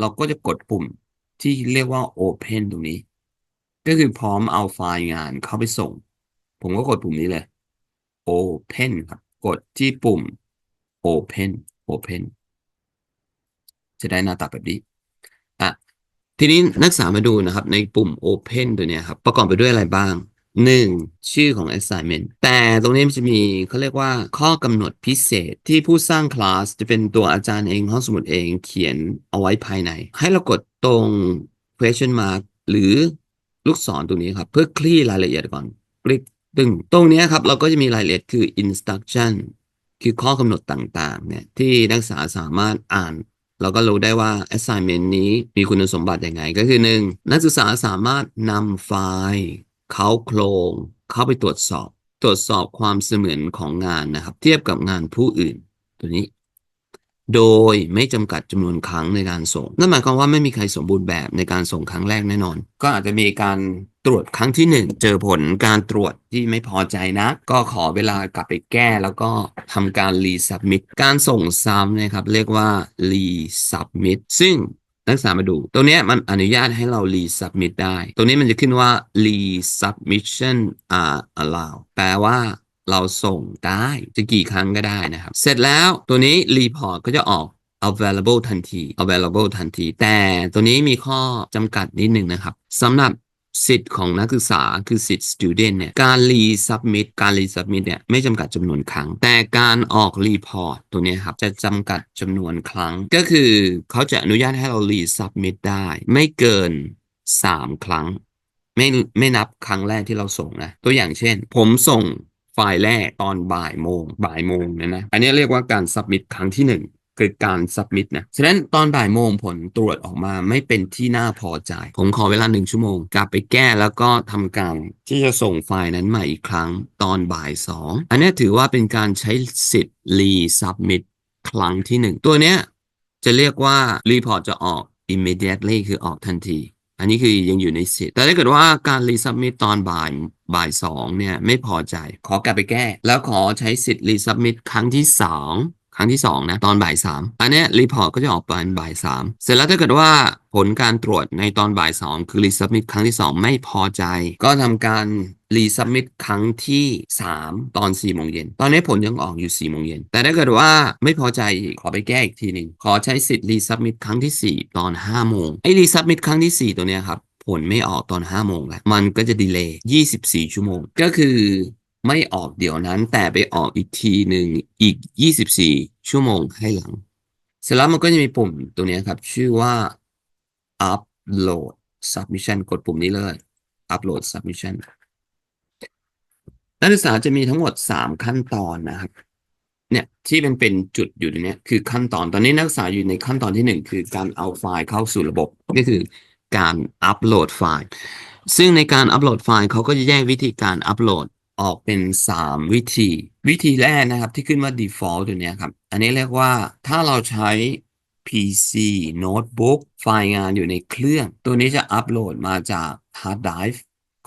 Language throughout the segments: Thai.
เราก็จะกดปุ่มที่เรียกว่า Open ตรงนี้ ก็คือพร้อมเอาไฟล์งานเข้าไปส่ง ผมก็กดปุ่มนี้เลย Open ครับ กดที่ปุ่ม Open Open จะได้หน้าตาแบบนี้อะทีนี้นักศึกษามาดูนะครับ ในปุ่ม Open ตัวนี้ครับ ประกอบไปด้วยอะไรบ้าง หนึ่งชื่อของ assignment แต่ตรงนี้มันจะมีเขาเรียกว่าข้อกำหนดพิเศษที่ผู้สร้างคลาสจะเป็นตัวอาจารย์เองห้องสมุดเองเขียนเอาไว้ภายใน ให้เรากดตรง question mark หรือลูกศรตรงนี้ครับ เพื่อคลี่รายละเอียดก่อน คลิกตึงตรงนี้ครับ เราก็จะมีรายละเอียดคือ instruction คือข้อกำหนดต่างๆเนี่ยที่นักศึกษาสามารถอ่านเราก็รู้ได้ว่า assignment นี้มีคุณสมบัติอยังไง ก็คือหนึ่งนักศึกษาสามารถนำไฟล์ เขาโครงเข้าไปตรวจสอบ ตรวจสอบความเสมือนของงานนะครับ เทียบกับงานผู้อื่น ตัวนี้ โดยไม่จำกัดจำนวนครั้งในการส่ง นั่นหมายความว่าไม่มีใครสมบูรณ์แบบในการส่งครั้งแรกแน่นอน ก็อาจจะมีการตรวจครั้งที่หนึ่งเจอผลการตรวจที่ไม่พอใจนะ ก็ขอเวลากลับไปแก้แล้วก็ทำการรีสับมิ t การส่งซ้ำนะครับ เรียกว่ารีสับมิ t ซึ่ง นักศึกษามาดู ตรงนี้มันอนุญาตให้เรา resubmit ได้ ตรงนี้มันจะขึ้นว่า resubmission are allowed แปลว่าเราส่งได้จะกี่ครั้งก็ได้นะครับ เสร็จแล้วตัวนี้ report ก็จะออก available ทันที available ทันที แต่ตัวนี้มีข้อจำกัดนิดหนึ่งนะครับสำหรับ สิทธิ์ของนักศึกษาคือสิทธิ์ student เนี่ยการ resubmit การ resubmit เนี่ยไม่จำกัดจำนวนครั้ง แต่การออก report ตัวเนี้ยครับจะจำกัดจำนวนครั้ง ก็คือเขาจะอนุญาตให้เรา resubmit ได้ ไม่เกิน 3 ครั้ง ไม่ไม่นับครั้งแรกที่เราส่งนะตัวอย่างเช่น ผมส่งไฟล์แรกตอนบ่ายโมงบ่ายโมงเนี่ยนะอันนี้เรียกว่าการ submit ครั้งที่หนึ่ง คือการ submit นะฉะนั้นตอนบ่ายโมงผลตรวจออกมาไม่เป็นที่น่าพอใจ ผมขอเวลาหนึ่งชั่วโมง กลับไปแก้แล้วก็ทำการที่จะส่งไฟล์นั้นมาอีกครั้งตอนบ่ายสองอันนี้ถือว่าเป็นการใช้สิทธิ์ resubmit ครั้งที่หนึ่งตัวเนี้ยจะเรียกว่า report จะออก immediately คือออกทันที อันนี้คือยังอยู่ในสิทธิ์แต่ถ้าเกิดว่าการรีซับมิตตอนบ่ายบ่ายสองเนี่ยไม่พอใจ ขอกลับไปแก้ แล้วขอใช้สิทธิ์รีซับมิตครั้งที่สอง ครั้งที่สองนะตอนบ่ายสามอันเนี้ยรีพอร์ตก็จะออกตอนบ่ายสามเสร็จแล้วถ้าเกิดว่าผลการตรวจในตอนบ่ายสองคือรีซับมิตครั้งที่สองไม่พอใจ ก็ทำการรีซับมิตครั้งที่สามตอนสี่โมงเย็นตอนนี้ผลยังออกอยู่สี่โมงเย็นแต่ถ้าเกิดว่าไม่พอใจอีกขอไปแก้อีกทีหนึ่งขอใช้สิทธิ์รีซับมิตครั้งที่สี่ตอนห้าโมงไอ้รีซับมิตครั้งที่สี่ตัวเนี้ยครับผลไม่ออกตอน5โมงแล้วมันก็จะดีเลย์24 ชั่วโมง ก็คือ ไม่ออกเดี๋ยวนั้นแต่ไปออกอีกทีหนึ่งอีก 24 ชั่วโมงให้หลัง เสร็จแล้วมันก็จะมีปุ่มตัวนี้ครับ ชื่อว่า upload submission กดปุ่มนี้เลย upload submission นักศึกษาจะมีทั้งหมด 3 ขั้นตอนนะครับ เนี่ยที่เป็นเป็นจุดอยู่ตรงนี้คือขั้นตอนตอนนี้นักศึกษาอยู่ในขั้นตอนที่หนึ่งคือการเอาไฟล์เข้าสู่ระบบก็คือการอัปโหลดไฟล์ ซึ่งในการอัปโหลดไฟล์เขาก็จะแยกวิธีการอัปโหลด ออกเป็น 3 วิธี วิธีแรกนะครับที่ขึ้นว่า default ตัวนี้ครับ อันนี้เรียกว่าถ้าเราใช้ PC Notebook ไฟล์งานอยู่ในเครื่อง ตัวนี้จะอัปโหลดมาจาก hard drive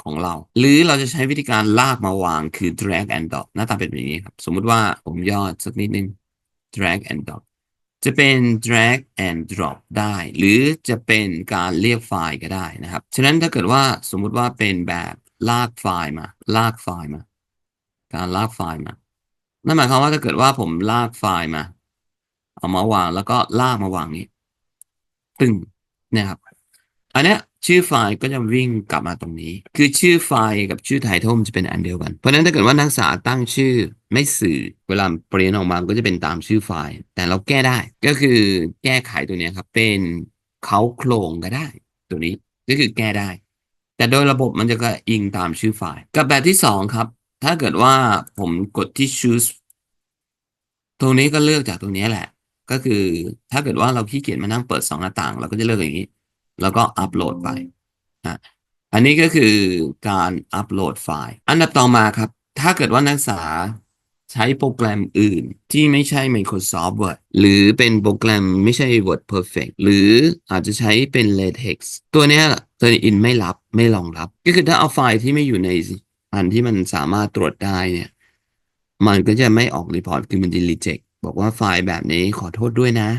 ของเรา หรือเราจะใช้วิธีการลากมาวางคือ drag and drop หน้าตาเป็นแบบนี้ครับ สมมุติว่าผมย่อสักนิดนึง drag and drop จะเป็น drag and drop ได้ หรือจะเป็นการเรียกไฟล์ก็ได้นะครับ ฉะนั้นถ้าเกิดว่าสมมุติว่าเป็นแบบ ลากไฟล์มา ลากไฟล์มา การลากไฟล์มา นั่นหมายความว่าถ้าเกิดว่าผมลากไฟล์มา เอามาวางแล้วก็ลากมาวางนี้ ตึงเนี่ยครับ อันเนี้ยชื่อไฟล์ก็จะวิ่งกลับมาตรงนี้ คือชื่อไฟล์กับชื่อไททลจะเป็นอันเดียวกัน เพราะฉะนั้นถ้าเกิดว่านักศึกษาตั้งชื่อไม่สื่อ เวลาเปลี่ยนออกมาก็จะเป็นตามชื่อไฟล์ แต่เราแก้ได้ ก็คือแก้ไขตัวนี้ครับ เป็นเขาโครงก็ได้ ตัวนี้ก็คือแก้ได้ แต่โดยระบบมันจะก็อิงตามชื่อไฟล์ กับแบบที่สองครับ ถ้าเกิดว่าผมกดที่ choose ตรงนี้ก็เลือกจากตรงนี้แหละ ก็คือถ้าเกิดว่าเราขี้เกียจมานั่งเปิดสองหน้าต่าง เราก็จะเลือกอย่างนี้ แล้วก็อัปโหลดไปนะอันนี้ก็คือการอัปโหลดไฟล์ อันดับต่อมาครับ ถ้าเกิดว่านักศึกษาใช้โปรแกรมอื่นที่ไม่ใช่ Microsoft Word หรือเป็นโปรแกรมไม่ใช่ Word Perfect หรืออาจจะใช้เป็น LaTeX ตัวนี้ เนี้ย Turn in ไม่รับไม่รองรับ ก็คือถ้าเอาไฟล์ที่ไม่อยู่ในอันที่มันสามารถตรวจได้เนี่ย มันก็จะไม่ออกรีพอร์ตคือมันจะรีเจ็คบอกว่าไฟล์แบบนี้ขอโทษด้วยนะ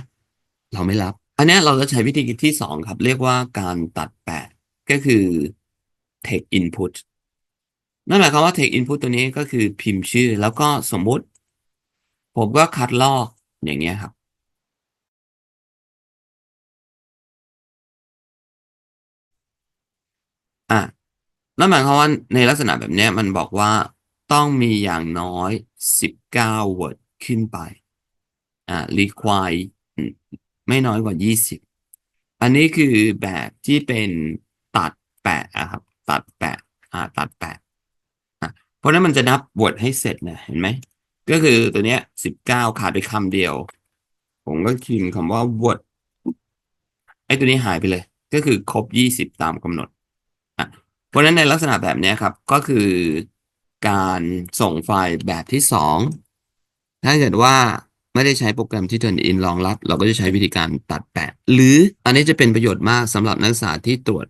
เราไม่รับ อันนี้เราจะใช้วิธีที่สองครับ เรียกว่าการตัดแปะก็คือ text input นั่นหมายความว่า text input ตัวนี้ก็คือพิมพ์ชื่อ แล้วก็สมมุติ ผมก็คัดลอกอย่างเงี้ยครับ อะนั่นหมายความว่าในลักษณะแบบนี้มันบอกว่าต้องมีอย่างน้อยสิบเก้า word ขึ้นไปอ่า require ไม่น้อยกว่ายี่สิบอันนี้คือแบบที่เป็นตัดแปะครับ ตัดแปะอ่าตัดแปะอะเพราะนั้นมันจะนับ word ให้เสร็จนะเห็นไหม ก็คือตัวเนี้ยสิบเก้าขาดไปคำเดียว ผมก็พิมคำว่า word ไอ้ตัวนี้หายไปเลย ก็คือครบยี่สิบตามกำหนด เพราะฉะนั้นในลักษณะแบบนี้ครับ ก็คือการส่งไฟล์แบบที่สองถ้าเกิดว่าไม่ได้ใช้โปรแกรมที่ Turn-in รองรับ เราก็จะใช้วิธีการตัดแปะ หรืออันนี้จะเป็นประโยชน์มากสำหรับนักศึกษาที่ตรวจ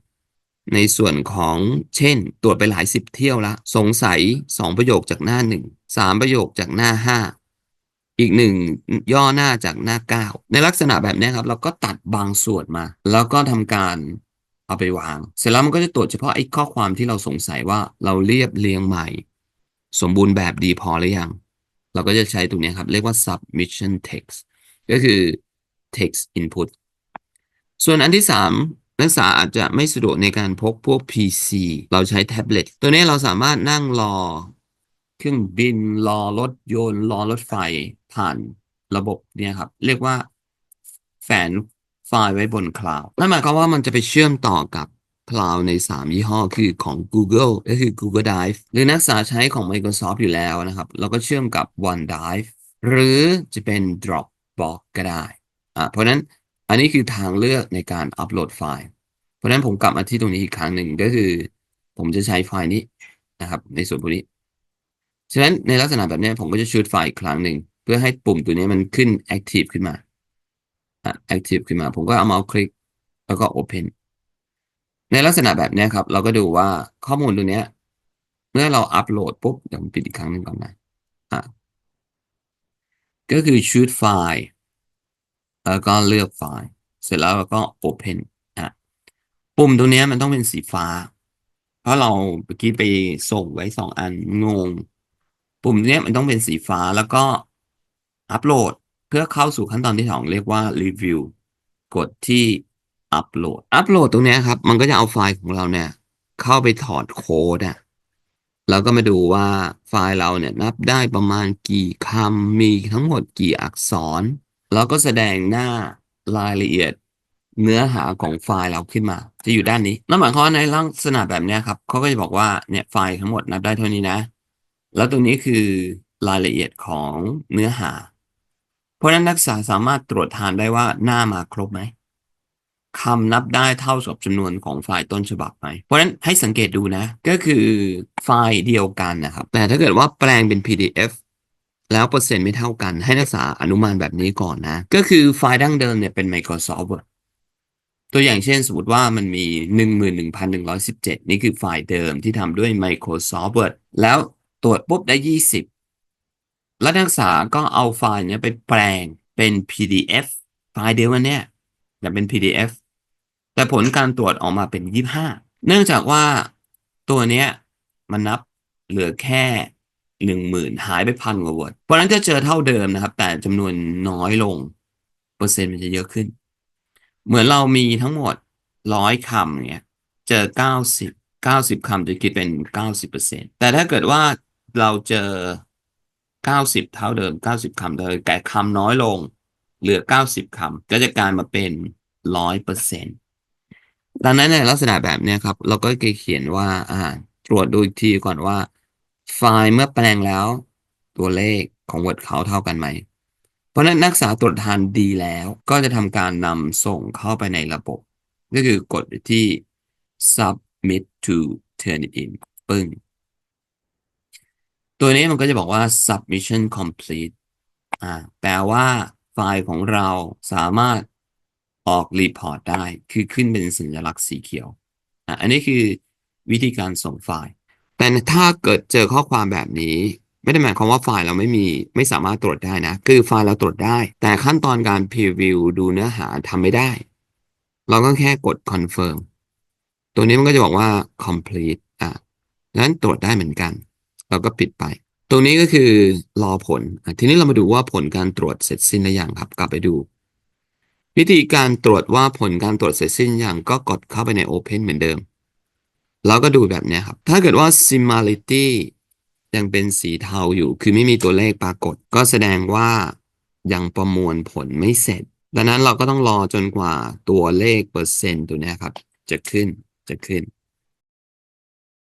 ในส่วนของเช่น ตรวจไปหลายสิบเที่ยวละ สงสัยสองประโยคจากหน้าหนึ่งสามประโยคจากหน้าห้าอีกหนึ่งย่อหน้าจากหน้าเก้าในลักษณะแบบนี้ครับ เราก็ตัดบางส่วนมา แล้วก็ทำการ เอาไปวาง เสร็จแล้วมันก็จะตรวจเฉพาะไอ้ข้อความที่เราสงสัยว่าเราเรียบเรียงใหม่ สมบูรณ์แบบดีพอหรือยัง เราก็จะใช้ตรงนี้ครับ เรียกว่า submission text ก็คือ text input ส่วนอันที่สามนักศึกษาอาจจะไม่สะดวกในการพกพวก PC เราใช้แท็บเล็ตตัวนี้เราสามารถนั่งรอ เครื่องบินรอรถยนต์รอรถไฟผ่านระบบเนี่ยครับ เรียกว่าแฝน ไฟล์ไว้บนคลาวด์นั่นหมายความว่ามันจะไปเชื่อมต่อกับคลาวด์ใน 3 ยี่ห้อคือของ Google ก็คือ Google Drive หรือนักศึกษาใช้ของ Microsoft อยู่แล้วนะครับ เราก็เชื่อมกับ OneDrive หรือจะเป็น Dropbox ก็ได้อ่าเพราะนั้นอันนี้คือทางเลือกในการอัปโหลดไฟล์ เพราะนั้นผมกลับมาที่ตรงนี้อีกครั้งหนึ่งก็คือ ผมจะใช้ไฟล์นี้นะครับ ในส่วนพวกนี้ ฉะนั้นในลักษณะแบบนี้ผมก็จะชูดไฟล์อีกครั้งหนึ่งเพื่อให้ปุ่มตัวนี้มันขึ้น active ขึ้นมา active ขึ้นมา ผมก็เอาเมาส์คลิก แล้วก็ open ในลักษณะแบบนี้ครับ เราก็ดูว่าข้อมูลตัวนี้ เมื่อเราอัปโหลดปุ๊บเดี๋ยวผมปิดอีกครั้งหนึ่งก่อนนะอะก็คือ choose file แล้วก็เลือกไฟล์ เสร็จแล้วเราก็ open อะปุ่มตัวนี้มันต้องเป็นสีฟ้า เพราะเราเมื่อกี้ไปส่งไว้สองอันงง ปุ่มเนี้ยมันต้องเป็นสีฟ้าแล้วก็อัปโหลด เพื่อเข้าสู่ขั้นตอนที่สองเรียกว่า review กดที่อัปโหลด อัปโหลดตรงนี้ครับ มันก็จะเอาไฟล์ของเราเนี่ย เข้าไปถอดโค้ดอะแล้วก็มาดูว่าไฟล์เราเนี่ยนับได้ประมาณกี่คำมีทั้งหมดกี่อักษร แล้วก็แสดงหน้ารายละเอียดเนื้อหาของไฟล์เราขึ้นมา จะอยู่ด้านนี้นั่นหมายความว่าในลักษณะแบบนี้ครับเขาก็จะบอกว่าเนี่ยไฟล์ทั้งหมดนับได้เท่านี้นะ แล้วตรงนี้คือรายละเอียดของเนื้อหา เพราะนั้นนักศึกษาสามารถตรวจทานได้ว่าหน้ามาครบไหมคำนับได้เท่ากับจำนวนของไฟล์ต้นฉบับไหมเพราะฉะนั้นให้สังเกตดูนะ ก็คือไฟล์เดียวกันนะครับ แต่ถ้าเกิดว่าแปลงเป็น PDF แล้วเปอร์เซ็นต์ไม่เท่ากัน ให้นักศึกษาอนุมานแบบนี้ก่อนนะ ก็คือไฟล์ดั้งเดิมเนี่ยเป็น Microsoft Word ตัวอย่างเช่นสมมติว่ามันมี 11,117 นี่คือไฟล์เดิมที่ทำด้วย Microsoft Word แล้วตรวจปุ๊บได้ 20 แล้วนักศึกษาก็เอาไฟล์เนี้ยไปแปลงเป็น PDF ไฟล์เดียวกันเนี่ยแต่เป็น PDF แต่ผลการตรวจออกมาเป็น 25 เนื่องจากว่าตัวเนี้ยมันนับเหลือแค่หนึ่งหมื่นหายไปพันกว่า word เพราะนั้นจะเจอเท่าเดิมนะครับ แต่จำนวนน้อยลง เปอร์เซ็นต์มันจะเยอะขึ้น เหมือนเรามีทั้งหมดร้อยคำเนี้ยเจอเก้าสิบเก้าสิบคำจะคิดเป็นเก้าสิบเปอร์เซ็นแต่ถ้าเกิดว่าเราเจอ เก้าสิบเท่าเดิมเก้าสิบคำเลยแต่คำน้อยลง เหลือเก้าสิบคำก็จะกลายมาเป็นร้อยเปอร์เซ็นต์ดังนั้นในลักษณะแบบนี้ครับ เราก็จะเขียนว่า อ่า ตรวจดูอีกทีก่อนว่า ไฟล์เมื่อแปลงแล้ว ตัวเลขของ Word เขาเท่ากันไหม เพราะนั้นนักศึกษาตรวจทานดีแล้ว ก็จะทำการนำส่งเข้าไปในระบบ ก็คือกดที่ submit to turn it in ปึ้ง ตัวนี้มันก็จะบอกว่า submission complete อ่าแปลว่าไฟล์ของเราสามารถออกรีพอร์ตได้ คือขึ้นเป็นสัญลักษณ์สีเขียวอะอันนี้คือวิธีการส่งไฟล์ แต่ถ้าเกิดเจอข้อความแบบนี้ ไม่ได้หมายความว่าไฟล์เราไม่มีไม่สามารถตรวจได้นะ คือไฟล์เราตรวจได้ แต่ขั้นตอนการ preview ดูเนื้อหาทำไม่ได้ เราก็แค่กด confirm ตัวนี้มันก็จะบอกว่า complete อะนั้นตรวจได้เหมือนกัน เราก็ปิดไป ตรงนี้ก็คือรอผล ทีนี้เรามาดูว่าผลการตรวจเสร็จสิ้นหรือยังครับ กลับไปดู วิธีการตรวจว่าผลการตรวจเสร็จสิ้นยังก็กดเข้าไปใน Open เหมือนเดิมเราก็ดูแบบนี้ครับ ถ้าเกิดว่า similarity ยังเป็นสีเทาอยู่ คือไม่มีตัวเลขปรากฏ ก็แสดงว่ายังประมวลผลไม่เสร็จ ดังนั้นเราก็ต้องรอจนกว่าตัวเลขเปอร์เซ็นต์ตัวนี้ครับ จะขึ้นจะขึ้น